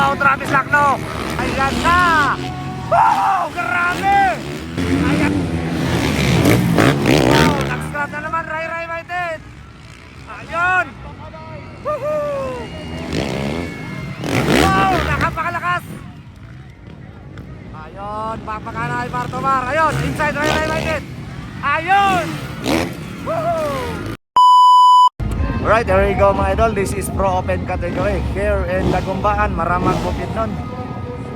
Wow, Travis Lacno. Ayan na. Wow, grabe. Ayan. Wow, nag-scrap na naman. Ray Ray United. Ayun. Woohoo. Wow, nakapakalakas. Ayun, papakana ay Bartomar. Ayun, inside Ray Ray United. Ayun. Woohoo. Alright, there you go mga idol. This is Pro Open category. Here in Dagumbaan, maramang bukid nun.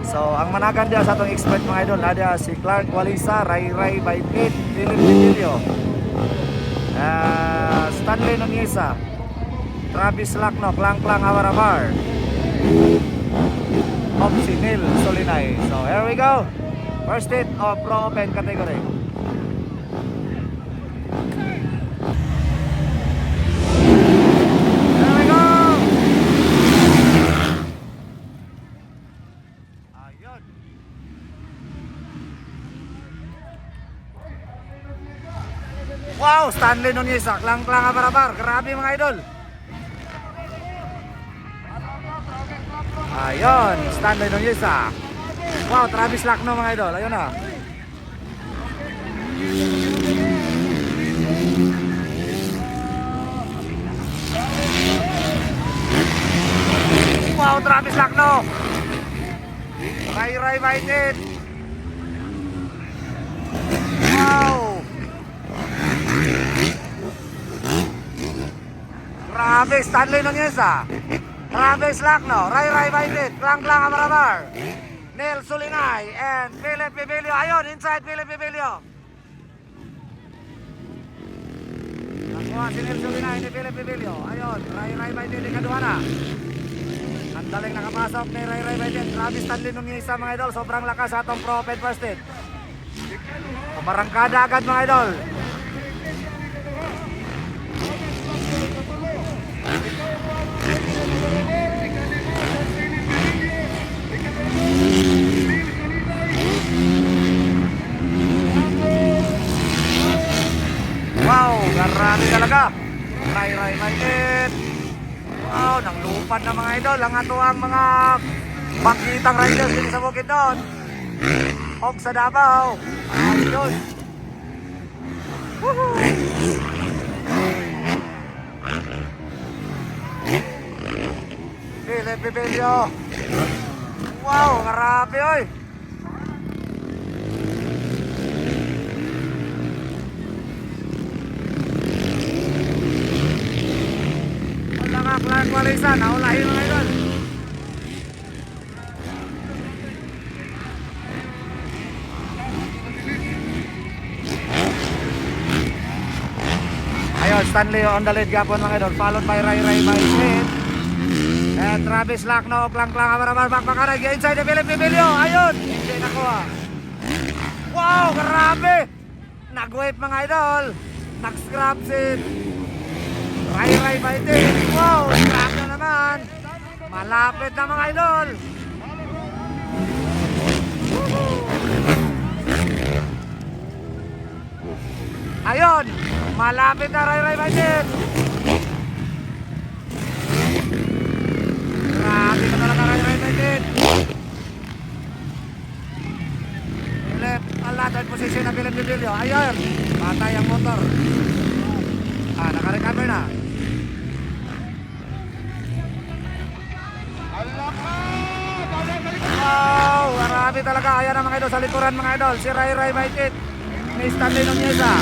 So, ang managan dia sa atong expert mga idol, ada si Clark Walisa, Ray Ray Baitit, Philip Vitilio, uh, Stanley Nunisa, Travis Lacno, Klang Klang Awarabar, Opsi Neil Solinay. So, here we go. First hit of Pro Open category. There we go! Ayun. Wow, Stanley Nunez, klang-klang barabar. Grabe mga idol. Ayun, Stanley Nunez. Wow, Travis Lacno mga idol. Ayun na. Wow, Travis Lacno. Ray Ray United. Wow. Grabe, Stanley Nunez ah. Travis Lacno, Ray Ray United, Klang Klang Amarabar. Neil Sulinay and Philip Bibilio. Ayun, inside Philip Bibilio. Nakuha si Neil Sulinay ni Philip Bibilio. Ayun, Ray Ray United ni Kaduana. Ang daling nakapasok ni Ray Ray Biden. Grabe Stanley yung isa mga idol. Sobrang lakas atong Pro Open First Hit. Kumarangkada agad mga idol. Grabe talaga. Ray Ray Biden. Wow, nang lupad na mga idol. Ang ato ang mga bangkitang riders din sa bukid doon. Og sa Davao. Ayun. Woohoo! Philip Bibilio. Wow, grabe oy. Wala nga Clark Walisa, naulahin mga idol. Ayun, Stanley on the lead gapon mga idol. Followed by Ray Ray by Smith. And Travis Lacno, klang klang amarabar, bakbakarag, inside the Philip Bibilio. Ayun, hindi nakuha. Wow, grabe! Nag-wave mga idol. Nag-scrap sin. Ray Ray din. Wow, scrap na naman. Malapit na mga idol. Ayun, malapit na Ray Ray din. Grabe ka talaga Ray Ray din. Philip, ala, third position na Philip Bibilio. Ayun, patay ang motor. Naka-recover na. Wow, marami talaga. Ayan ang mga idol sa likuran mga idol. Si Ray Ray Maitit. Ni Stanley Nuneza.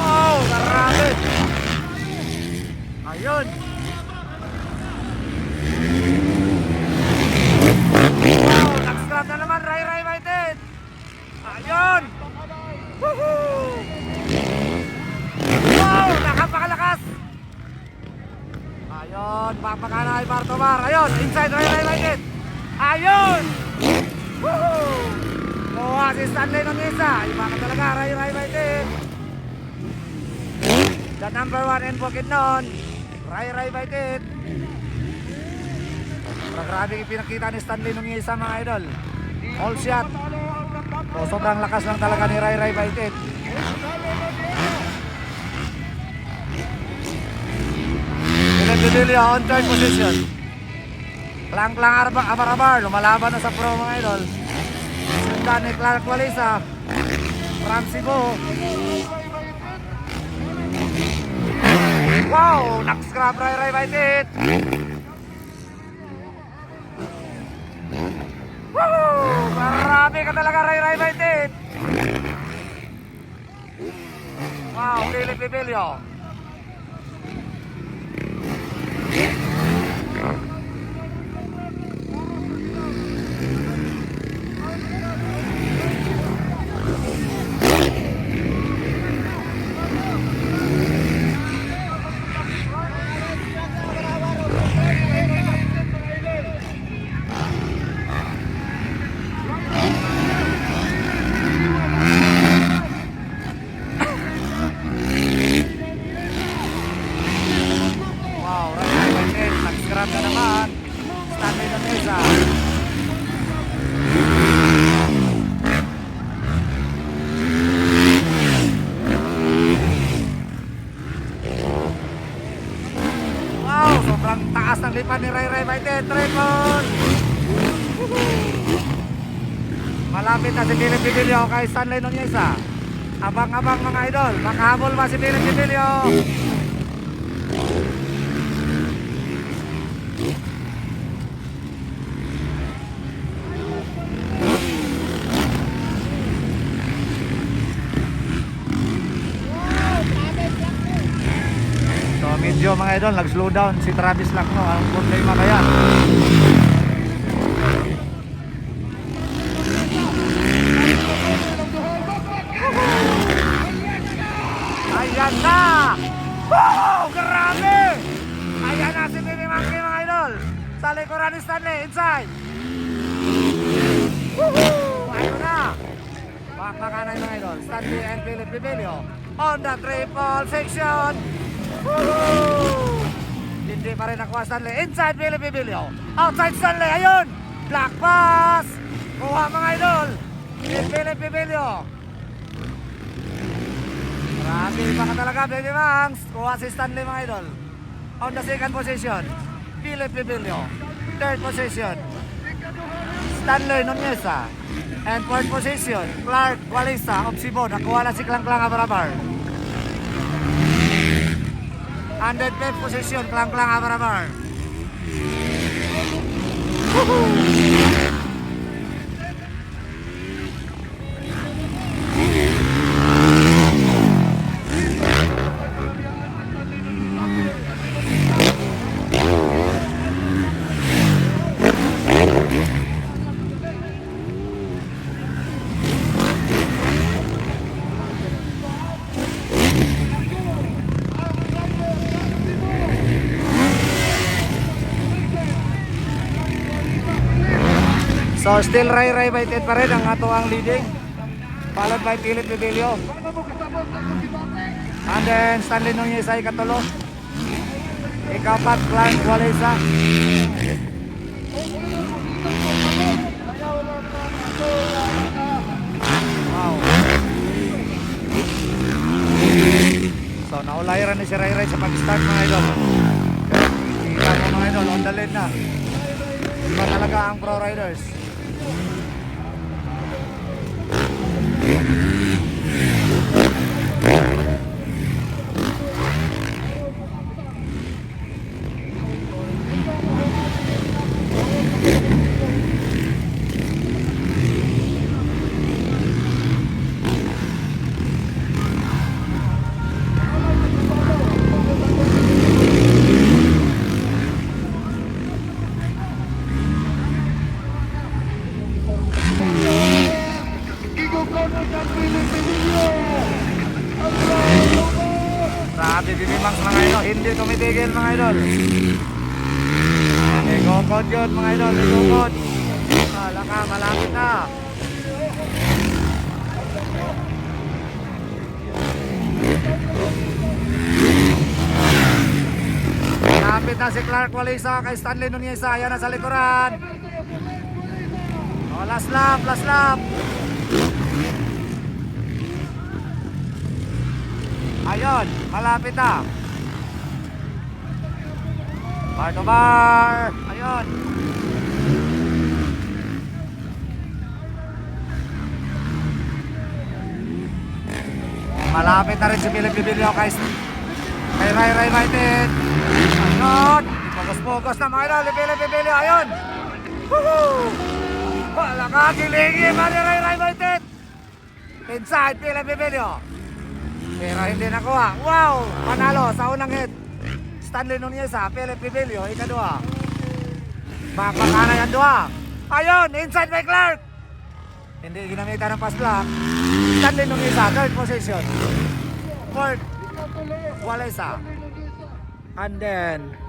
Wow, marami. Ayun. Wow, nag-scrap na naman Ray Ray Maitit. Ayun. Woohoo! Wow, nakapakalakas. Ayun, papakana ay Bartomar. Ayun, inside Ray Ray United. Ayun! Woohoo! Kuha si Stanley ng isa. Iba ka talaga, Ray Ray United. The number one in Bukid noon, Ray Ray United. Pero grabe pinakita ni Stanley nung isa mga idol. All shot. So, sobrang lakas lang talaga ni Ray Ray United. Bibilio on third position. Klang-klang abar-abar, lumalaban na sa pro mga idol. Sundan ni Clark Walisa. From Cebu. Wow! Nakscrap Ray Ray Baitit! Woo! Marami ka talaga Ray Ray Baitit! Wow, Philip Bibilio. Yeah. Nuneza. Wow, sobrang taas ng lipan ni Ray Ray Baitit. Triple! Malapit na si Philip Bibilio kay Stanley Nuneza. Abang-abang mga idol. Makahabol ba si Philip Bibilio? Medyo mga idol, nag-slow down si Travis Lakno. Ang problema kaya? Ayan na! Wow! Grabe! Ayan na si Mimi Monkey mga idol. Sa likuran ni Stanley, inside. Woohoo! Ayun na! Pakpakanan mga idol. Stanley and Philip Bibilio on the triple section. Hindi pa rin nakuha Stanley. Inside Philip Bibilio. Outside Stanley. Ayun! Black pass! Kuha mga idol. Philip Bibilio. Grabe pa ka talaga, baby Mangs. Kuha si Stanley mga idol. On the second position, Philip Bibilio. Third position, Stanley Nuneza. And fourth position, Clark Walisa of Cebu. Nakuha na si Klang Klang Abarabar. And then fifth position, Klang Klang Abarabar. So still Ray Ray Baited pa rin ang ato ang leading. Followed by Philip Bibilio. And then Stanley Nunez ay katulo. Ikapat Clark Walesa. So naulayran ni si Ray Ray sa pag-start mga idol. Kita mga idol, on the lead na. Iba talaga ang pro riders. Yeah. Bibimangs mga idol, hindi tumitigil mga idol. Igokod yun mga idol, igokod. Wala ka, malapit na. Malapit na si Clark Walisa kay Stanley Nunez. Ayan na sa likuran. Oh, last lap, last lap. Ayun, malapit na. Bar to bar. Ayun. Malapit na rin si Philip Libilio kay kay Ray Ray United. Ayun. Pagos-pagos na mga Philip Libilio. Ayun. Woohoo! Wala ka kiligi. Mali Ray Ray United. Inside Philip Libilio. Pero hindi nakuha. Wow! Panalo sa unang hit. Stanley Nunez ha. Philip Libilio. Ikadua. Bakbakana yan dua. Ayun! Inside by Clark. Hindi ginamitan ng pass block. Stanley Nunez ha. Third position. Fourth. Wala isa. And then,